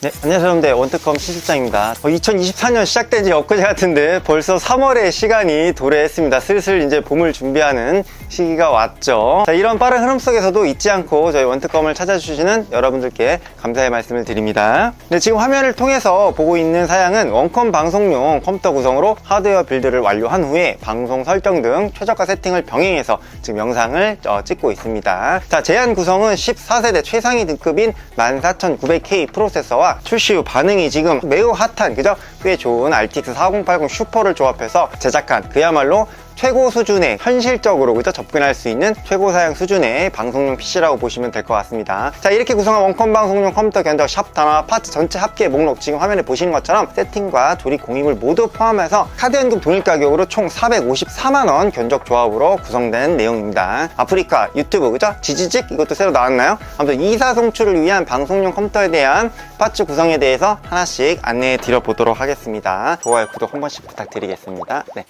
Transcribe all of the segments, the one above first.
네, 안녕하세요. 여러분들 원특컴 시실장입니다. 2024년 시작된 지 엊그제 같은데 벌써 3월의 시간이 도래했습니다. 슬슬 이제 봄을 준비하는 시기가 왔죠. 자 이런 빠른 흐름 속에서도 잊지 않고 저희 원특컴을 찾아주시는 여러분들께 감사의 말씀을 드립니다. 네, 지금 화면을 통해서 보고 있는 사양은 원컴 방송용 컴퓨터 구성으로 하드웨어 빌드를 완료한 후에 방송 설정 등 최저가 세팅을 병행해서 지금 영상을 어, 찍고 있습니다. 자 제한 구성은 14세대 최상위 등급인 14900K 프로세서와 출시 후 반응이 지금 매우 핫한 그죠? 꽤 좋은 RTX 4080 슈퍼를 조합해서 제작한 그야말로 최고 수준의 현실적으로 그죠 접근할 수 있는 최고 사양 수준의 방송용 PC라고 보시면 될 것 같습니다. 자 이렇게 구성한 원컴 방송용 컴퓨터 견적 샵 단화 파트 전체 합계 목록 지금 화면에 보시는 것처럼 세팅과 조립 공임을 모두 포함해서 카드 연금 동일 가격으로 총 454만 원 견적 조합으로 구성된 내용입니다. 아프리카 유튜브 그죠 지지직 이것도 새로 나왔나요? 아무튼 이사 송출을 위한 방송용 컴퓨터에 대한 파츠 구성에 대해서 하나씩 안내해 드려 보도록 하겠습니다. 좋아요 구독 한 번씩 부탁드리겠습니다. 네.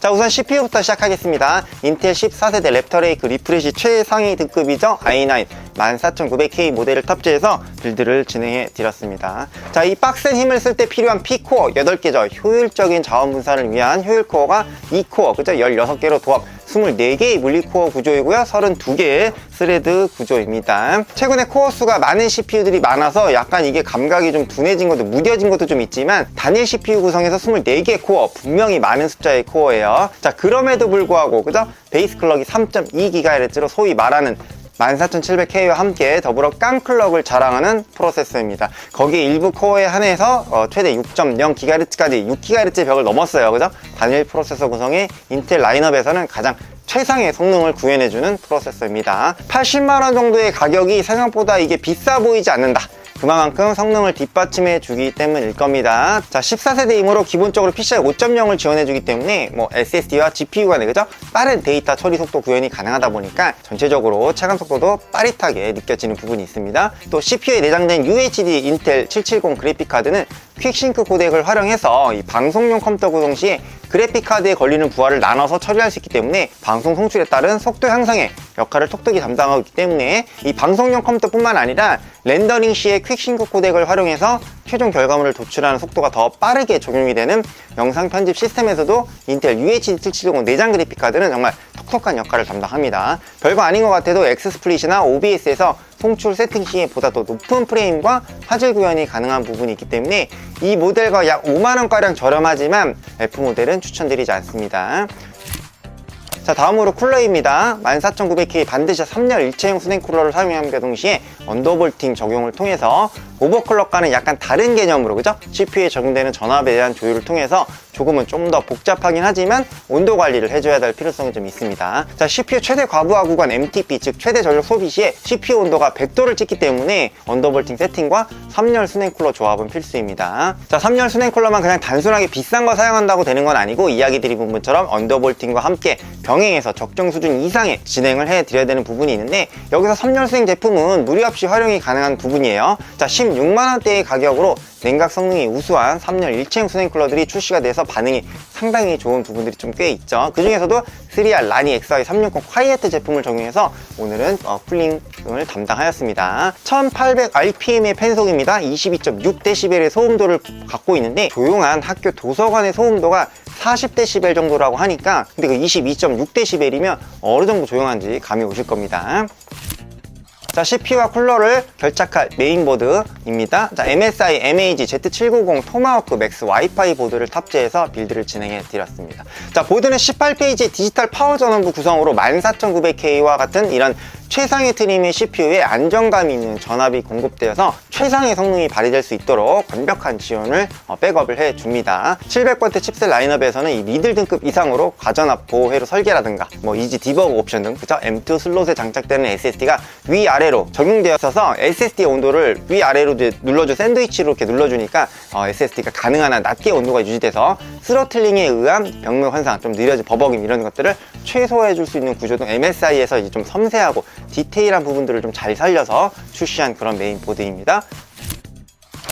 자 우선 CPU부터 시작하겠습니다. 인텔 14세대 랩터레이크 리프레시 최상위 등급이죠? i9 14900K 모델을 탑재해서 빌드를 진행해 드렸습니다. 자 이 빡센 힘을 쓸 때 필요한 P코어 8개죠. 효율적인 자원 분산을 위한 효율 코어가 2코어 그죠? 16개로 도합 24개의 물리코어 구조이고요. 32개의 스레드 구조입니다. 최근에 코어 수가 많은 CPU들이 많아서 약간 이게 감각이 좀 둔해진 것도 무뎌진 것도 좀 있지만 단일 CPU 구성에서 24개 코어 분명히 많은 숫자의 코어예요. 자 그럼에도 불구하고 그죠? 베이스 클럭이 3.2GHz로 소위 말하는 14700K와 함께 더불어 깡클럭을 자랑하는 프로세서입니다. 거기에 일부 코어에 한해서 어, 최대 6.0GHz까지 6GHz의 벽을 넘었어요. 그죠? 단일 프로세서 구성의 인텔 라인업에서는 가장 최상의 성능을 구현해주는 프로세서입니다. 80만원 정도의 가격이 생각보다 이게 비싸 보이지 않는다. 그만큼 성능을 뒷받침해 주기 때문일 겁니다. 자, 14세대이므로 기본적으로 PCI 5.0을 지원해 주기 때문에 뭐 SSD와 GPU 간의 그죠? 빠른 데이터 처리 속도 구현이 가능하다 보니까 전체적으로 체감 속도도 빠릿하게 느껴지는 부분이 있습니다. 또 CPU에 내장된 UHD 인텔 770 그래픽 카드는 퀵싱크 코덱을 활용해서 이 방송용 컴퓨터 구성 시에 그래픽 카드에 걸리는 부하를 나눠서 처리할 수 있기 때문에 방송 송출에 따른 속도 향상에 역할을 톡톡히 담당하고 있기 때문에 이 방송용 컴퓨터뿐만 아니라 렌더링 시에 퀵싱크 코덱을 활용해서 최종 결과물을 도출하는 속도가 더 빠르게 적용이 되는 영상 편집 시스템에서도 인텔 UHD 770 내장 그래픽 카드는 정말 톡톡한 역할을 담당합니다. 별거 아닌 것 같아도 엑스스플릿이나 OBS에서 송출 세팅 시에 보다 더 높은 프레임과 화질 구현이 가능한 부분이 있기 때문에 이 모델과 약 5만원가량 저렴하지만 F 모델은 추천드리지 않습니다. 자 다음으로 쿨러입니다 14900K 반드시 3열 일체형 수냉 쿨러를 사용함과 동시에 언더볼팅 적용을 통해서 오버클럭과는 약간 다른 개념으로 그죠? CPU에 적용되는 전압에 대한 조율을 통해서 조금은 좀 더 복잡하긴 하지만 온도 관리를 해줘야 될 필요성이 좀 있습니다. 자 CPU 최대 과부하 구간 MTP 즉 최대 전력 소비 시에 CPU 온도가 100도를 찍기 때문에 언더볼팅 세팅과 3열 수냉 쿨러 조합은 필수입니다. 자 3열 수냉 쿨러만 그냥 단순하게 비싼 거 사용한다고 되는 건 아니고 이야기 드린 부분처럼 언더볼팅과 함께 병행해서 적정 수준 이상의 진행을 해 드려야 되는 부분이 있는데 여기서 3열 수냉 제품은 무리 없이 활용이 가능한 부분이에요. 자 16만원대의 가격으로 냉각 성능이 우수한 3열 일체형 수냉 쿨러들이 출시가 돼서 반응이 상당히 좋은 부분들이 좀 꽤 있죠. 그 중에서도 3R 라니 XI 360 콰이에트 제품을 적용해서 오늘은 어, 쿨링을 담당하였습니다. 1800rpm의 펜속입니다. 22.6dB의 소음도를 갖고 있는데 조용한 학교 도서관의 소음도가 40dB 정도라고 하니까 근데 그 22.6dB이면 어느 정도 조용한지 감이 오실 겁니다 자, CPU와 쿨러를 결착할 메인보드입니다. 자, MSI MAG Z790 토마호크 맥스 와이파이 보드를 탑재해서 빌드를 진행해 드렸습니다. 자, 보드는 18페이지 디지털 파워 전원부 구성으로 14900K와 같은 이런 최상의 트림의 CPU에 안정감 있는 전압이 공급되어서 최상의 성능이 발휘될 수 있도록 완벽한 지원을 어, 백업을 해줍니다. 700V 칩셋 라인업에서는 이 미들 등급 이상으로 과전압 보호회로 설계라든가 뭐 이지 디버그 옵션 등 그죠? M2 슬롯에 장착되는 SSD가 위아래로 적용되었어서 SSD 온도를 위아래로 눌러주 샌드위치로 이렇게 눌러주니까 어, SSD가 가능한 한 낮게 온도가 유지돼서 스로틀링에 의한 병명 환상, 좀 느려진 버벅임 이런 것들을 최소화해 줄 수 있는 구조 등 MSI에서 이제 좀 섬세하고 디테일한 부분들을 좀 잘 살려서 출시한 그런 메인 보드입니다.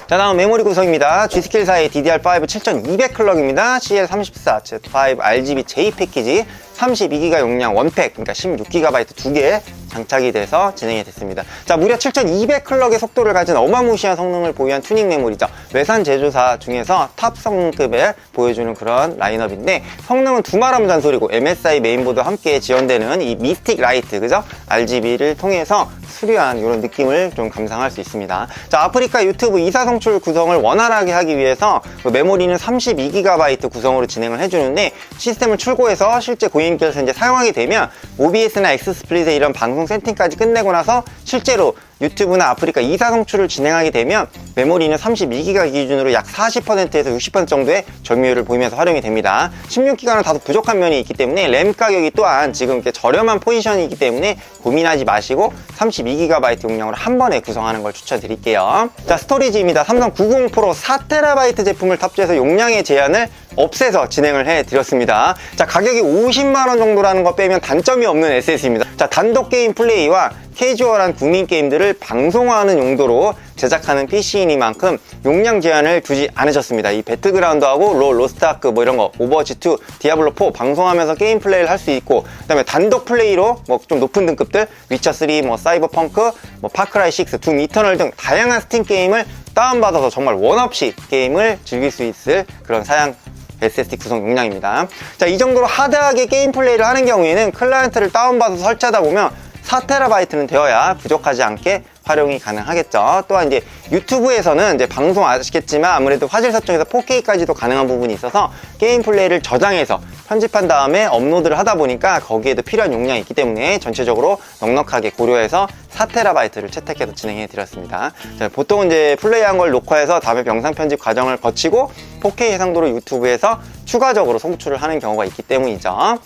자 다음 메모리 구성입니다. G스킬 사의 DDR5 7200 클럭입니다. CL34 Z5 RGB J 패키지 32기가 용량 원팩 그러니까 16GB 두개 장착이 돼서 진행이 됐습니다. 자, 무려 7200 클럭의 속도를 가진 어마무시한 성능을 보유한 튜닝 메모리죠. 외산 제조사 중에서 탑 성능급에 보여주는 그런 라인업인데 성능은 두말하면 잔소리고 MSI 메인보드와 함께 지원되는 이 미스틱 라이트, 그죠? RGB를 통해서 수려한 이런 느낌을 좀 감상할 수 있습니다. 자, 아프리카 유튜브 이사 송출 구성을 원활하게 하기 위해서 그 메모리는 32GB 구성으로 진행을 해주는데 시스템을 출고해서 실제 고객님께서 이제 사용하게 되면 OBS나 엑스스플릿의 이런 방송 세팅까지 끝내고 나서 실제로 유튜브나 아프리카 이사 송출을 진행하게 되면 메모리는 32기가 기준으로 약 40%에서 60% 정도의 점유율을 보이면서 활용이 됩니다. 16기가는 다소 부족한 면이 있기 때문에 램 가격이 또한 지금 이렇게 저렴한 포지션이기 때문에 고민하지 마시고 32GB 용량으로 한 번에 구성하는 걸 추천드릴게요. 자, 스토리지입니다. 삼성 90 프로 4TB 제품을 탑재해서 용량의 제한을 없애서 진행을 해 드렸습니다. 자, 가격이 50만원 정도라는 거 빼면 단점이 없는 SS입니다. 자, 단독 게임 플레이와 캐주얼한 국민 게임들을 방송하는 용도로 제작하는 PC이니만큼 용량 제한을 두지 않으셨습니다. 이 배틀그라운드하고 롤, 로스트아크 뭐 이런 거, 오버워치2, 디아블로4 방송하면서 게임 플레이를 할 수 있고 그다음에 단독 플레이로 뭐 좀 높은 등급들 위쳐3, 뭐 사이버펑크, 뭐 파크라이6, 둠 이터널 등 다양한 스팀 게임을 다운받아서 정말 원 없이 게임을 즐길 수 있을 그런 사양 SSD 구성 용량입니다. 자, 이 정도로 하드하게 게임 플레이를 하는 경우에는 클라이언트를 다운받아서 설치하다 보면 4TB는 되어야 부족하지 않게 활용이 가능하겠죠. 또한 이제 유튜브에서는 이제 방송 아시겠지만 아무래도 화질 설정에서 4K까지도 가능한 부분이 있어서 게임 플레이를 저장해서 편집한 다음에 업로드를 하다 보니까 거기에도 필요한 용량이 있기 때문에 전체적으로 넉넉하게 고려해서 4TB를 채택해서 진행해 드렸습니다. 자, 보통 이제 플레이한 걸 녹화해서 다음에 영상 편집 과정을 거치고 4K 해상도로 유튜브에서 추가적으로 송출을 하는 경우가 있기 때문이죠.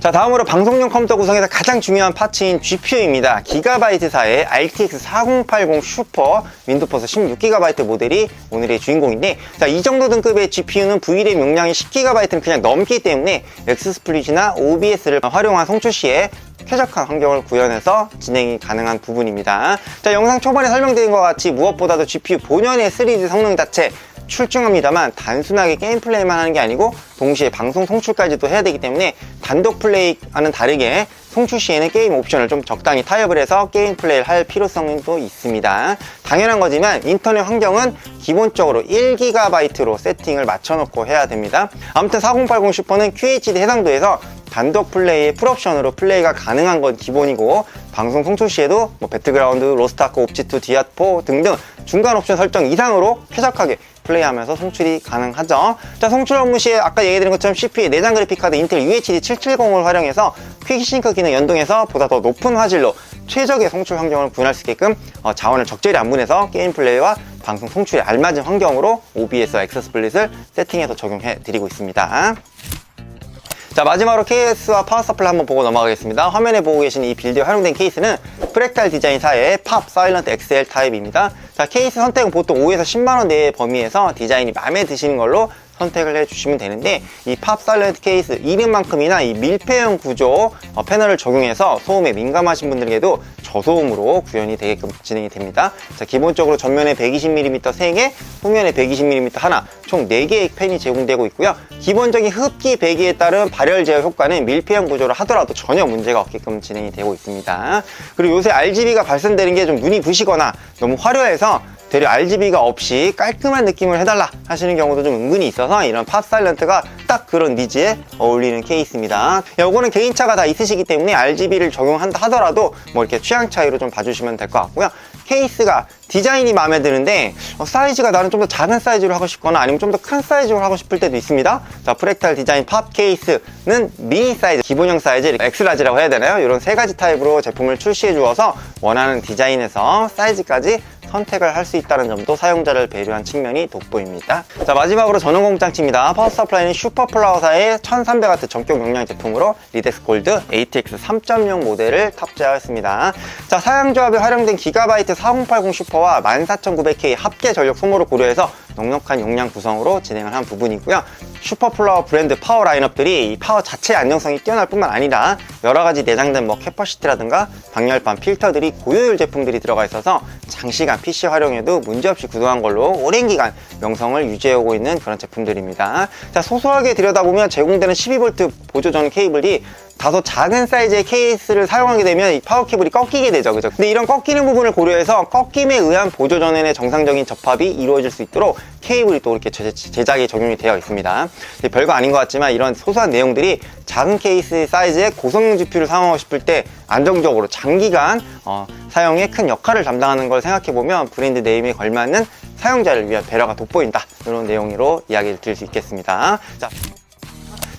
자 다음으로 방송용 컴퓨터 구성에서 가장 중요한 파츠인 GPU입니다. 기가바이트사의 RTX 4080 슈퍼 윈도우버스 16GB 모델이 오늘의 주인공인데 자이 정도 등급의 GPU는 VRAM 용량이 10GB는 그냥 넘기 때문에 엑스스플릿이나 OBS를 활용한 송출 시에 쾌적한 환경을 구현해서 진행이 가능한 부분입니다. 자, 영상 초반에 설명드린 것 같이 무엇보다도 GPU 본연의 3D 성능 자체 출중합니다만 단순하게 게임 플레이만 하는 게 아니고 동시에 방송 송출까지도 해야 되기 때문에 단독 플레이와는 다르게 송출 시에는 게임 옵션을 좀 적당히 타협을 해서 게임 플레이를 할 필요성도 있습니다. 당연한 거지만 인터넷 환경은 기본적으로 1GB로 세팅을 맞춰놓고 해야 됩니다. 아무튼 4080 슈퍼는 QHD 해상도에서 단독 플레이의 풀옵션으로 플레이가 가능한 건 기본이고 방송 송출 시에도 뭐 배틀그라운드, 로스트아크, 옵지2, 디아4 등등 중간 옵션 설정 이상으로 쾌적하게 플레이하면서 송출이 가능하죠. 자, 송출 업무 시에 아까 얘기드린 것처럼 CPU 내장 그래픽 카드 인텔 UHD 770을 활용해서 퀵싱크 기능 연동해서 보다 더 높은 화질로 최적의 송출 환경을 구현할 수 있게끔 어, 자원을 적절히 안분해서 게임 플레이와 방송 송출에 알맞은 환경으로 OBS와 엑스스플릿을 세팅해서 적용해 드리고 있습니다. 자 마지막으로 KS와 파워 서플라이 한번 보고 넘어가겠습니다. 화면에 보고 계신 이 빌드에 활용된 케이스는 프랙탈 디자인사의 팝 사일런트 XL 타입입니다. 자 케이스 선택은 보통 5에서 10만원 내의 범위에서 디자인이 마음에 드시는 걸로 선택을 해주시면 되는데 이 팝 사일런트 케이스 이름만큼이나 이 밀폐형 구조 어, 패널을 적용해서 소음에 민감하신 분들에게도 저소음으로 구현이 되게끔 진행이 됩니다. 자, 기본적으로 전면에 120mm 3개, 후면에 120mm 하나, 총 4개의 팬이 제공되고 있고요. 기본적인 흡기 배기에 따른 발열 제어 효과는 밀폐형 구조를 하더라도 전혀 문제가 없게끔 진행이 되고 있습니다. 그리고 요새 RGB가 발산되는 게 좀 눈이 부시거나 너무 화려해서 되려 RGB가 없이 깔끔한 느낌을 해달라 하시는 경우도 좀 은근히 있어서 이런 팝 사일런트가 딱 그런 니즈에 어울리는 케이스입니다. 요거는 개인차가 다 있으시기 때문에 RGB를 적용한다 하더라도 뭐 이렇게 취향 차이로 좀 봐주시면 될 것 같고요. 케이스가 디자인이 마음에 드는데 어, 사이즈가 나는 좀 더 작은 사이즈로 하고 싶거나 아니면 좀 더 큰 사이즈로 하고 싶을 때도 있습니다. 자, 프랙탈 디자인 팝 케이스는 미니 사이즈, 기본형 사이즈, 엑스라지라고 해야 되나요? 이런 세 가지 타입으로 제품을 출시해 주어서 원하는 디자인에서 사이즈까지 선택을 할 수 있다는 점도 사용자를 배려한 측면이 돋보입니다. 자 마지막으로 전원 공장치입니다. 파워 서플라이는 슈퍼플라워사의 1300W 전격 용량 제품으로 리덱스 골드 ATX 3.0 모델을 탑재하였습니다. 자 사양 조합에 활용된 기가바이트 4080 슈퍼와 14900K 합계 전력 소모를 고려해서 넉넉한 용량 구성으로 진행을 한 부분이고요. 슈퍼플라워 브랜드 파워 라인업들이 이 파워 자체의 안정성이 뛰어날 뿐만 아니라 여러 가지 내장된 뭐 캐퍼시티라든가 방열판 필터들이 고효율 제품들이 들어가 있어서 장시간 PC 활용에도 문제없이 구동한 걸로 오랜 기간 명성을 유지해오고 있는 그런 제품들입니다. 자 소소하게 들여다보면 제공되는 12V 보조 전원 케이블이 다소 작은 사이즈의 케이스를 사용하게 되면 이 파워 케이블이 꺾이게 되죠. 그죠? 근데 이런 꺾이는 부분을 고려해서 꺾임에 의한 보조 전원의 정상적인 접합이 이루어질 수 있도록 케이블이 또 이렇게 제- 제작이 적용이 되어 있습니다. 별거 아닌 것 같지만 이런 소소한 내용들이 작은 케이스 사이즈의 고성능 GPU를 사용하고 싶을 때 안정적으로 장기간 어, 사용에 큰 역할을 담당하는 걸 생각해 보면 브랜드 네임에 걸맞는 사용자를 위한 배려가 돋보인다 이런 내용으로 이야기를 드릴 수 있겠습니다. 자,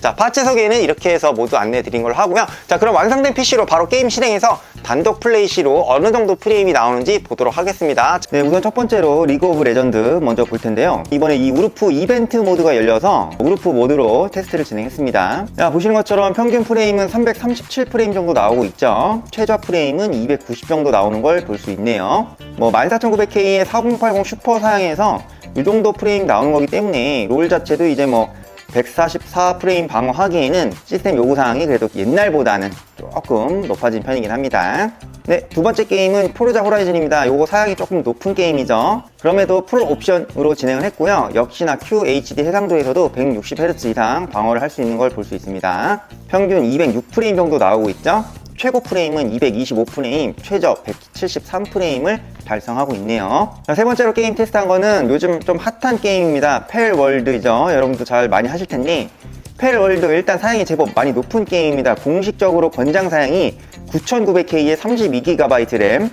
자, 파츠 소개는 이렇게 해서 모두 안내해 드린 걸로 하고요. 자, 그럼 완성된 PC로 바로 게임 실행해서 단독 플레이 시로 어느 정도 프레임이 나오는지 보도록 하겠습니다. 네, 우선 첫 번째로 리그 오브 레전드 먼저 볼 텐데요. 이번에 이 우르프 이벤트 모드가 열려서 우르프 모드로 테스트를 진행했습니다. 자, 보시는 것처럼 평균 프레임은 337 프레임 정도 나오고 있죠. 최저 프레임은 290 정도 나오는 걸 볼 수 있네요. 뭐 14900K의 4080 슈퍼 사양에서 이 정도 프레임 나오는 거기 때문에 롤 자체도 이제 뭐 144 프레임 방어하기에는 시스템 요구사항이 그래도 옛날보다는 조금 높아진 편이긴 합니다. 네, 두 번째 게임은 포르자 호라이즌입니다. 요거 사양이 조금 높은 게임이죠. 그럼에도 풀 옵션으로 진행을 했고요. 역시나 QHD 해상도에서도 160Hz 이상 방어를 할 수 있는 걸 볼 수 있습니다. 평균 206프레임 정도 나오고 있죠. 최고 프레임은 225프레임, 최저 173프레임을 달성하고 있네요. 자, 세 번째로 게임 테스트한 거는 요즘 좀 핫한 게임입니다. 펠월드죠. 여러분도 잘 많이 하실 텐데 펠월드 일단 사양이 제법 많이 높은 게임입니다. 공식적으로 권장 사양이 9900K에 32GB 램,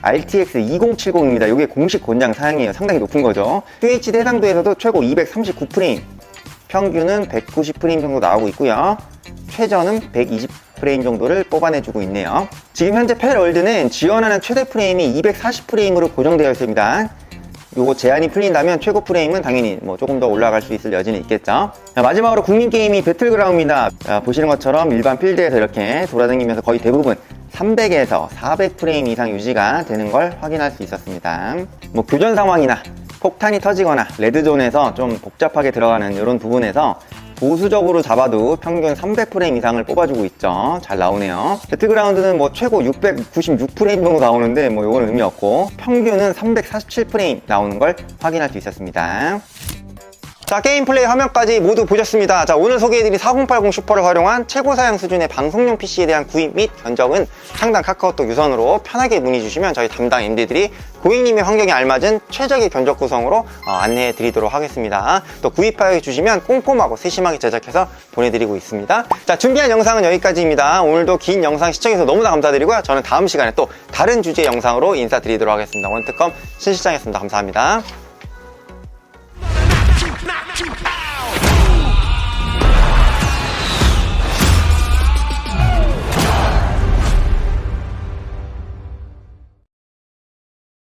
RTX 2070입니다. 이게 공식 권장 사양이에요. 상당히 높은 거죠. QHD 해상도에서도 최고 239프레임, 평균은 190프레임 정도 나오고 있고요. 최저는 120 프레임 정도를 뽑아내주고 있네요. 지금 현재 펠월드는 지원하는 최대 프레임이 240프레임으로 고정되어 있습니다. 요거 제한이 풀린다면 최고 프레임은 당연히 뭐 조금 더 올라갈 수 있을 여지는 있겠죠. 자, 마지막으로 국민 게임이 배틀그라운드입니다. 자, 보시는 것처럼 일반 필드에서 이렇게 돌아다니면서 거의 대부분 300에서 400 프레임 이상 유지가 되는 걸 확인할 수 있었습니다. 뭐 교전 상황이나 폭탄이 터지거나 레드존에서 좀 복잡하게 들어가는 이런 부분에서 보수적으로 잡아도 평균 300프레임 이상을 뽑아주고 있죠. 잘 나오네요. 배틀그라운드는 뭐 최고 696프레임 정도 나오는데 뭐 이건 의미 없고 평균은 347프레임 나오는 걸 확인할 수 있었습니다. 자, 게임 플레이 화면까지 모두 보셨습니다. 자, 오늘 소개해드린 4080 슈퍼를 활용한 최고 사양 수준의 방송용 PC에 대한 구입 및 견적은 상단 카카오톡 유선으로 편하게 문의 주시면 저희 담당 MD들이 고객님의 환경에 알맞은 최적의 견적 구성으로 어, 안내해 드리도록 하겠습니다. 또 구입하여 주시면 꼼꼼하고 세심하게 제작해서 보내드리고 있습니다. 자, 준비한 영상은 여기까지입니다. 오늘도 긴 영상 시청해서 너무나 감사드리고요. 저는 다음 시간에 또 다른 주제 영상으로 인사드리도록 하겠습니다. 원특검 신실장이었습니다. 감사합니다.